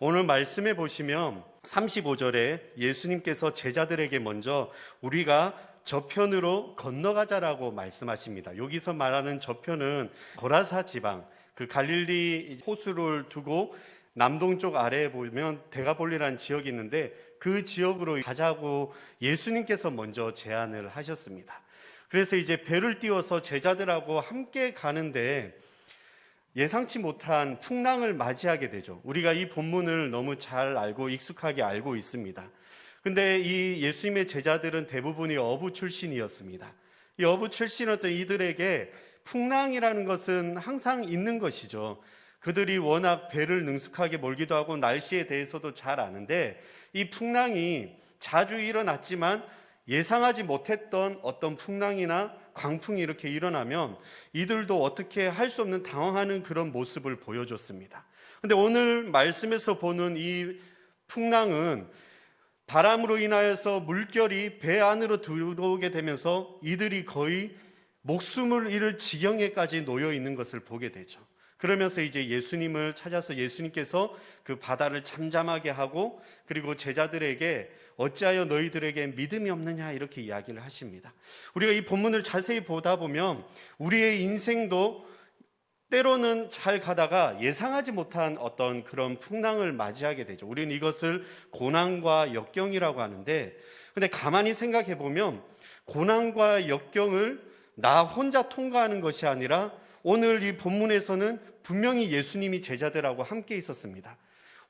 오늘 말씀해 보시면 35절에 예수님께서 제자들에게 먼저 우리가 저편으로 건너가자라고 말씀하십니다. 여기서 말하는 저편은 고라사 지방, 그 갈릴리 호수를 두고 남동쪽 아래에 보면 데가볼리라는 지역이 있는데 그 지역으로 가자고 예수님께서 먼저 제안을 하셨습니다. 그래서 이제 배를 띄워서 제자들하고 함께 가는데 예상치 못한 풍랑을 맞이하게 되죠. 우리가 이 본문을 너무 잘 알고 익숙하게 알고 있습니다. 근데 이 예수님의 제자들은 대부분이 어부 출신이었습니다. 이 어부 출신이었던 이들에게 풍랑이라는 것은 항상 있는 것이죠. 그들이 워낙 배를 능숙하게 몰기도 하고 날씨에 대해서도 잘 아는데 이 풍랑이 자주 일어났지만 예상하지 못했던 어떤 풍랑이나 광풍이 이렇게 일어나면 이들도 어떻게 할 수 없는 당황하는 그런 모습을 보여줬습니다. 근데 오늘 말씀에서 보는 이 풍랑은 바람으로 인하여서 물결이 배 안으로 들어오게 되면서 이들이 거의 목숨을 잃을 지경에까지 놓여 있는 것을 보게 되죠. 그러면서 이제 예수님을 찾아서 예수님께서 그 바다를 잠잠하게 하고 그리고 제자들에게 어찌하여 너희들에게 믿음이 없느냐 이렇게 이야기를 하십니다. 우리가 이 본문을 자세히 보다 보면 우리의 인생도 때로는 잘 가다가 예상하지 못한 어떤 그런 풍랑을 맞이하게 되죠. 우리는 이것을 고난과 역경이라고 하는데 근데 가만히 생각해 보면 고난과 역경을 나 혼자 통과하는 것이 아니라 오늘 이 본문에서는 분명히 예수님이 제자들하고 함께 있었습니다.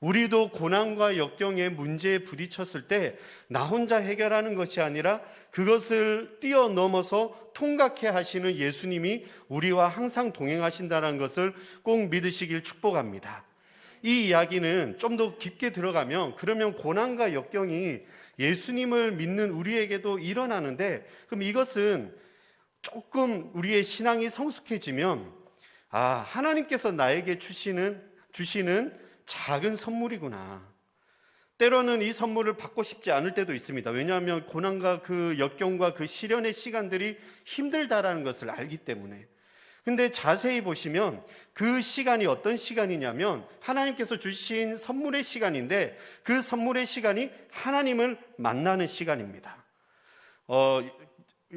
우리도 고난과 역경의 문제에 부딪혔을 때 나 혼자 해결하는 것이 아니라 그것을 뛰어넘어서 통각해 하시는 예수님이 우리와 항상 동행하신다는 것을 꼭 믿으시길 축복합니다. 이 이야기는 좀 더 깊게 들어가면 그러면 고난과 역경이 예수님을 믿는 우리에게도 일어나는데 그럼 이것은 조금 우리의 신앙이 성숙해지면 아, 하나님께서 나에게 주시는 주시는 작은 선물이구나. 때로는 이 선물을 받고 싶지 않을 때도 있습니다. 왜냐하면 고난과 그 역경과 그 시련의 시간들이 힘들다라는 것을 알기 때문에. 근데 자세히 보시면 그 시간이 어떤 시간이냐면 하나님께서 주신 선물의 시간인데 그 선물의 시간이 하나님을 만나는 시간입니다. 어,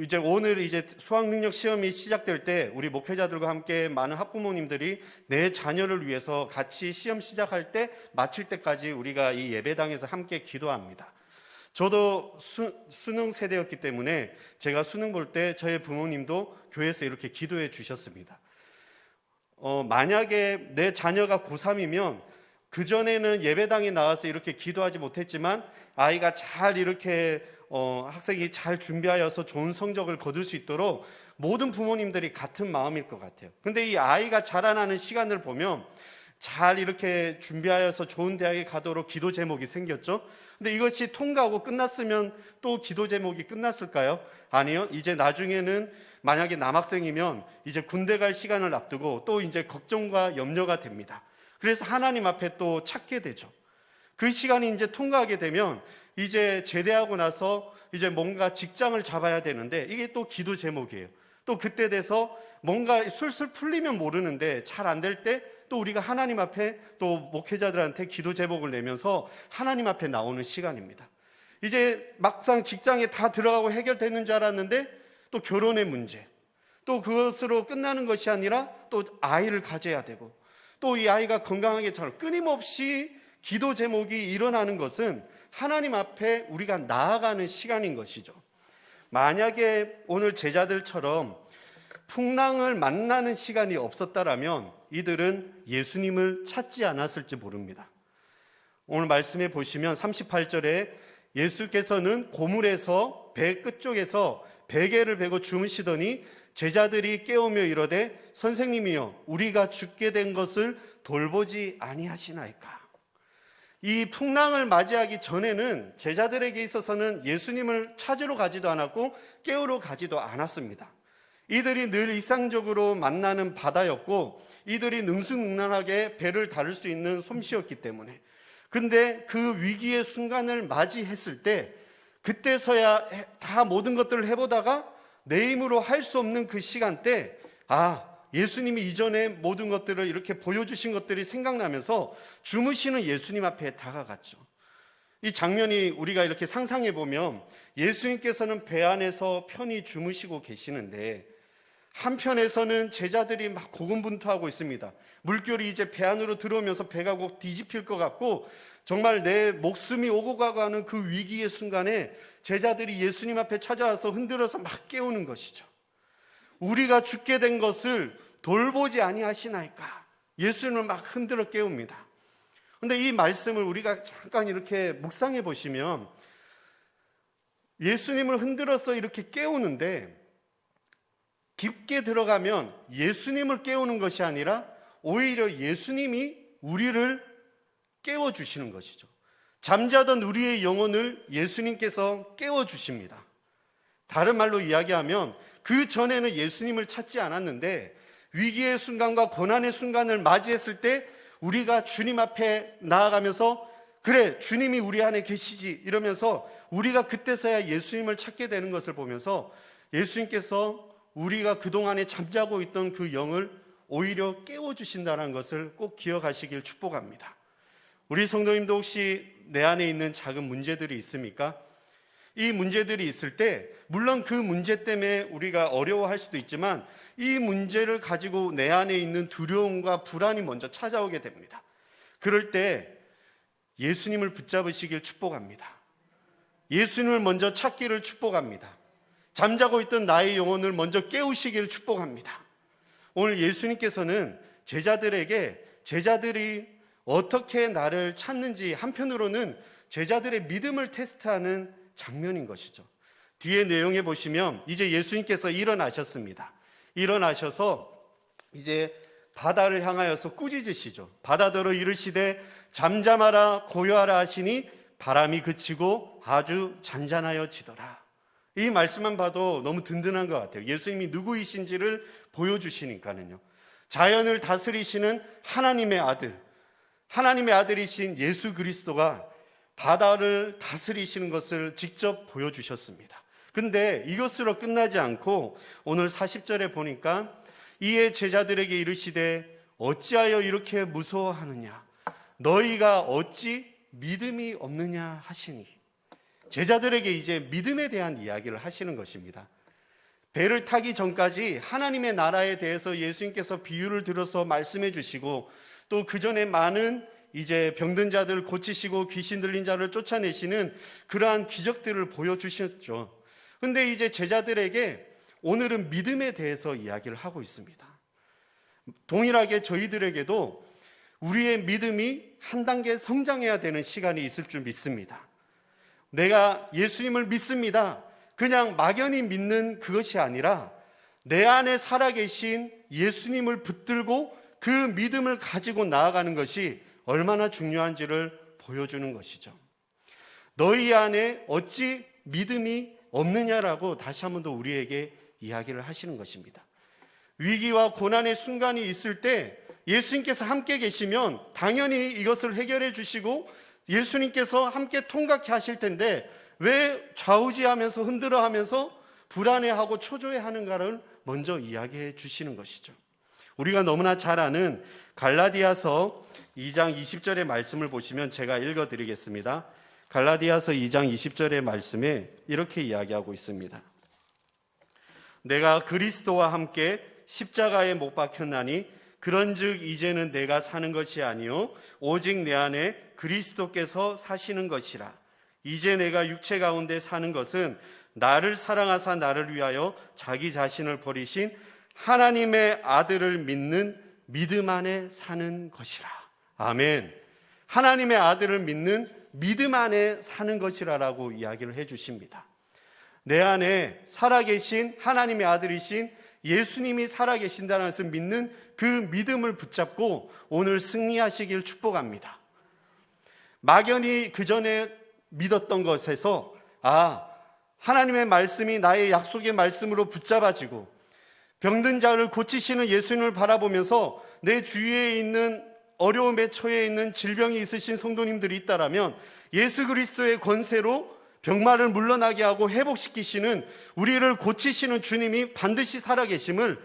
이제 오늘 이제 수학 능력 시험이 시작될 때 우리 목회자들과 함께 많은 학부모님들이 내 자녀를 위해서 같이 시험 시작할 때 마칠 때까지 우리가 이 예배당에서 함께 기도합니다. 저도 수, 수능 세대였기 때문에 제가 수능 볼 때 저희 부모님도 교회에서 이렇게 기도해 주셨습니다. 어, 만약에 내 자녀가 고3이면 그전에는 예배당에 나와서 이렇게 기도하지 못했지만 아이가 잘 이렇게 어, 학생이 잘 준비하여서 좋은 성적을 거둘 수 있도록 모든 부모님들이 같은 마음일 것 같아요. 근데 이 아이가 자라나는 시간을 보면 잘 이렇게 준비하여서 좋은 대학에 가도록 기도 제목이 생겼죠. 근데 이것이 통과하고 끝났으면 또 기도 제목이 끝났을까요? 아니요. 이제 나중에는 만약에 남학생이면 이제 군대 갈 시간을 앞두고 또 이제 걱정과 염려가 됩니다. 그래서 하나님 앞에 또 찾게 되죠. 그 시간이 이제 통과하게 되면 이제 제대하고 나서 이제 뭔가 직장을 잡아야 되는데 이게 또 기도 제목이에요. 또 그때 돼서 뭔가 술술 풀리면 모르는데 잘 안 될 때 또 우리가 하나님 앞에 또 목회자들한테 기도 제목을 내면서 하나님 앞에 나오는 시간입니다. 이제 막상 직장에 다 들어가고 해결되는 줄 알았는데 또 결혼의 문제, 또 그것으로 끝나는 것이 아니라 또 아이를 가져야 되고 또 이 아이가 건강하게 잘 끊임없이 기도 제목이 일어나는 것은 하나님 앞에 우리가 나아가는 시간인 것이죠. 만약에 오늘 제자들처럼 풍랑을 만나는 시간이 없었다라면 이들은 예수님을 찾지 않았을지 모릅니다. 오늘 말씀해 보시면 38절에 예수께서는 고물에서 배 끝쪽에서 베개를 베고 주무시더니 제자들이 깨우며 이러되 선생님이여 우리가 죽게 된 것을 돌보지 아니하시나이까. 이 풍랑을 맞이하기 전에는 제자들에게 있어서는 예수님을 찾으러 가지도 않았고 깨우러 가지도 않았습니다. 이들이 늘 일상적으로 만나는 바다였고 이들이 능수능란하게 배를 다룰 수 있는 솜씨였기 때문에 근데 그 위기의 순간을 맞이했을 때 그때서야 다 모든 것들을 해보다가 내 힘으로 할 수 없는 그 시간 때 아, 예수님이 이전에 모든 것들을 이렇게 보여주신 것들이 생각나면서 주무시는 예수님 앞에 다가갔죠. 이 장면이 우리가 이렇게 상상해 보면 예수님께서는 배 안에서 편히 주무시고 계시는데 한편에서는 제자들이 막 고군분투하고 있습니다. 물결이 이제 배 안으로 들어오면서 배가 곧 뒤집힐 것 같고 정말 내 목숨이 오고 가고 하는 그 위기의 순간에 제자들이 예수님 앞에 찾아와서 흔들어서 막 깨우는 것이죠. 우리가 죽게 된 것을 돌보지 아니하시나이까. 예수님을 막 흔들어 깨웁니다. 근데 이 말씀을 우리가 잠깐 이렇게 묵상해 보시면 예수님을 흔들어서 이렇게 깨우는데 깊게 들어가면 예수님을 깨우는 것이 아니라 오히려 예수님이 우리를 깨워주시는 것이죠. 잠자던 우리의 영혼을 예수님께서 깨워주십니다. 다른 말로 이야기하면 그 전에는 예수님을 찾지 않았는데 위기의 순간과 고난의 순간을 맞이했을 때 우리가 주님 앞에 나아가면서 그래, 주님이 우리 안에 계시지 이러면서 우리가 그때서야 예수님을 찾게 되는 것을 보면서 예수님께서 우리가 그동안에 잠자고 있던 그 영을 오히려 깨워주신다는 것을 꼭 기억하시길 축복합니다. 우리 성도님도 혹시 내 안에 있는 작은 문제들이 있습니까? 이 문제들이 있을 때, 물론 그 문제 때문에 우리가 어려워할 수도 있지만, 이 문제를 가지고 내 안에 있는 두려움과 불안이 먼저 찾아오게 됩니다. 그럴 때 예수님을 붙잡으시길 축복합니다. 예수님을 먼저 찾기를 축복합니다. 잠자고 있던 나의 영혼을 먼저 깨우시기를 축복합니다. 오늘 예수님께서는 제자들에게 제자들이 어떻게 나를 찾는지 한편으로는 제자들의 믿음을 테스트하는 장면인 것이죠. 뒤에 내용에 보시면 이제 예수님께서 일어나셨습니다. 일어나셔서 이제 바다를 향하여서 꾸짖으시죠. 바다더러 이르시되 잠잠하라 고요하라 하시니 바람이 그치고 아주 잔잔하여지더라. 이 말씀만 봐도 너무 든든한 것 같아요. 예수님이 누구이신지를 보여주시니까는요. 자연을 다스리시는 하나님의 아들, 하나님의 아들이신 예수 그리스도가 바다를 다스리시는 것을 직접 보여주셨습니다. 근데 이것으로 끝나지 않고 오늘 40절에 보니까 이에 제자들에게 이르시되 어찌하여 이렇게 무서워하느냐 너희가 어찌 믿음이 없느냐 하시니 제자들에게 이제 믿음에 대한 이야기를 하시는 것입니다. 배를 타기 전까지 하나님의 나라에 대해서 예수님께서 비유를 들어서 말씀해 주시고 또 그 전에 많은 이제 병든 자들 고치시고 귀신 들린 자를 쫓아내시는 그러한 기적들을 보여주셨죠. 근데 이제 제자들에게 오늘은 믿음에 대해서 이야기를 하고 있습니다. 동일하게 저희들에게도 우리의 믿음이 한 단계 성장해야 되는 시간이 있을 줄 믿습니다. 내가 예수님을 믿습니다. 그냥 막연히 믿는 그것이 아니라 내 안에 살아계신 예수님을 붙들고 그 믿음을 가지고 나아가는 것이 얼마나 중요한지를 보여주는 것이죠. 너희 안에 어찌 믿음이 없느냐라고 다시 한 번 더 우리에게 이야기를 하시는 것입니다. 위기와 고난의 순간이 있을 때 예수님께서 함께 계시면 당연히 이것을 해결해 주시고 예수님께서 함께 통각해 하실 텐데 왜 좌우지하면서 흔들어 하면서 불안해하고 초조해 하는가를 먼저 이야기해 주시는 것이죠. 우리가 너무나 잘 아는 갈라디아서 2장 20절의 말씀을 보시면 제가 읽어 드리겠습니다. 갈라디아서 2장 20절의 말씀에 이렇게 이야기하고 있습니다. 내가 그리스도와 함께 십자가에 못 박혔나니 그런즉 이제는 내가 사는 것이 아니요 오직 내 안에 그리스도께서 사시는 것이라 이제 내가 육체 가운데 사는 것은 나를 사랑하사 나를 위하여 자기 자신을 버리신 하나님의 아들을 믿는 믿음 안에 사는 것이라 아멘 하나님의 아들을 믿는 믿음 안에 사는 것이라라고 이야기를 해 주십니다. 내 안에 살아계신 하나님의 아들이신 예수님이 살아계신다는 것을 믿는 그 믿음을 붙잡고 오늘 승리하시길 축복합니다. 막연히 그 전에 믿었던 것에서 아, 하나님의 말씀이 나의 약속의 말씀으로 붙잡아지고 병든 자를 고치시는 예수님을 바라보면서 내 주위에 있는 어려움에 처해 있는 질병이 있으신 성도님들이 있다라면 예수 그리스도의 권세로 병마를 물러나게 하고 회복시키시는 우리를 고치시는 주님이 반드시 살아계심을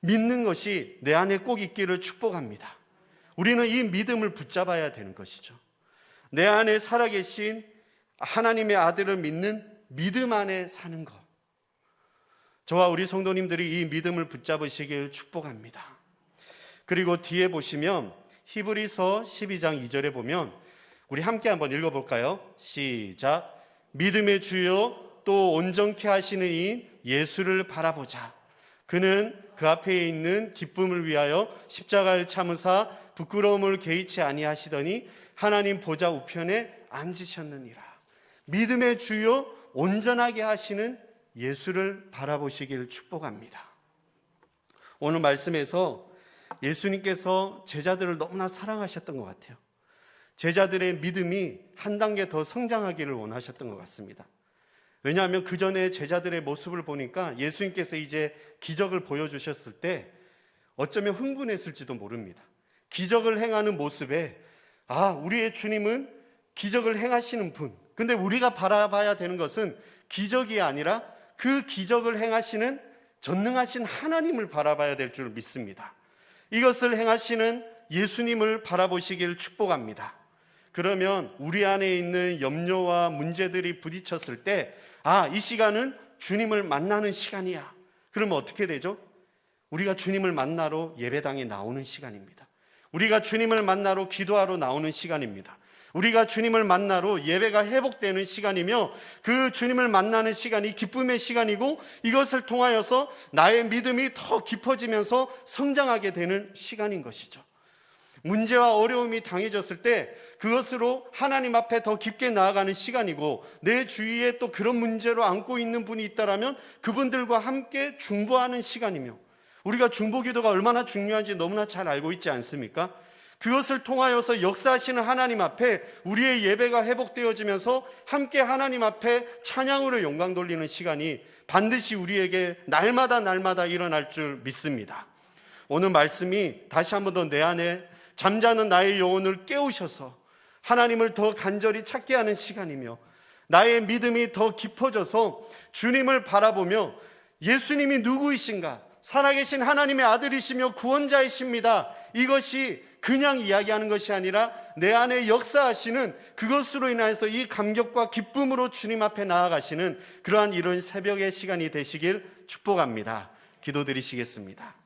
믿는 것이 내 안에 꼭 있기를 축복합니다. 우리는 이 믿음을 붙잡아야 되는 것이죠. 내 안에 살아계신 하나님의 아들을 믿는 믿음 안에 사는 것. 저와 우리 성도님들이 이 믿음을 붙잡으시길 축복합니다. 그리고 뒤에 보시면 히브리서 12장 2절에 보면 우리 함께 한번 읽어볼까요? 시작. 믿음의 주요 또 온전케 하시는 이 예수를 바라보자. 그는 그 앞에 있는 기쁨을 위하여 십자가를 참으사 부끄러움을 개의치 아니하시더니 하나님 보좌 우편에 앉으셨느니라. 믿음의 주요 온전하게 하시는 예수를 바라보시길 축복합니다. 오늘 말씀에서 예수님께서 제자들을 너무나 사랑하셨던 것 같아요. 제자들의 믿음이 한 단계 더 성장하기를 원하셨던 것 같습니다. 왜냐하면 그 전에 제자들의 모습을 보니까 예수님께서 이제 기적을 보여주셨을 때 어쩌면 흥분했을지도 모릅니다. 기적을 행하는 모습에 아, 우리의 주님은 기적을 행하시는 분. 근데 우리가 바라봐야 되는 것은 기적이 아니라 그 기적을 행하시는 전능하신 하나님을 바라봐야 될 줄 믿습니다. 이것을 행하시는 예수님을 바라보시길 축복합니다. 그러면 우리 안에 있는 염려와 문제들이 부딪혔을 때, 아, 이 시간은 주님을 만나는 시간이야. 그러면 어떻게 되죠? 우리가 주님을 만나러 예배당에 나오는 시간입니다. 우리가 주님을 만나러 기도하러 나오는 시간입니다. 우리가 주님을 만나러 예배가 회복되는 시간이며 그 주님을 만나는 시간이 기쁨의 시간이고 이것을 통하여서 나의 믿음이 더 깊어지면서 성장하게 되는 시간인 것이죠. 문제와 어려움이 당해졌을 때 그것으로 하나님 앞에 더 깊게 나아가는 시간이고 내 주위에 또 그런 문제로 안고 있는 분이 있다라면 그분들과 함께 중보하는 시간이며 우리가 중보 기도가 얼마나 중요한지 너무나 잘 알고 있지 않습니까? 그것을 통하여서 역사하시는 하나님 앞에 우리의 예배가 회복되어지면서 함께 하나님 앞에 찬양으로 영광 돌리는 시간이 반드시 우리에게 날마다 날마다 일어날 줄 믿습니다. 오늘 말씀이 다시 한 번 더 내 안에 잠자는 나의 영혼을 깨우셔서 하나님을 더 간절히 찾게 하는 시간이며 나의 믿음이 더 깊어져서 주님을 바라보며 예수님이 누구이신가? 살아계신 하나님의 아들이시며 구원자이십니다. 이것이 그냥 이야기하는 것이 아니라 내 안에 역사하시는 그것으로 인해서 이 감격과 기쁨으로 주님 앞에 나아가시는 그러한 이런 새벽의 시간이 되시길 축복합니다. 기도드리시겠습니다.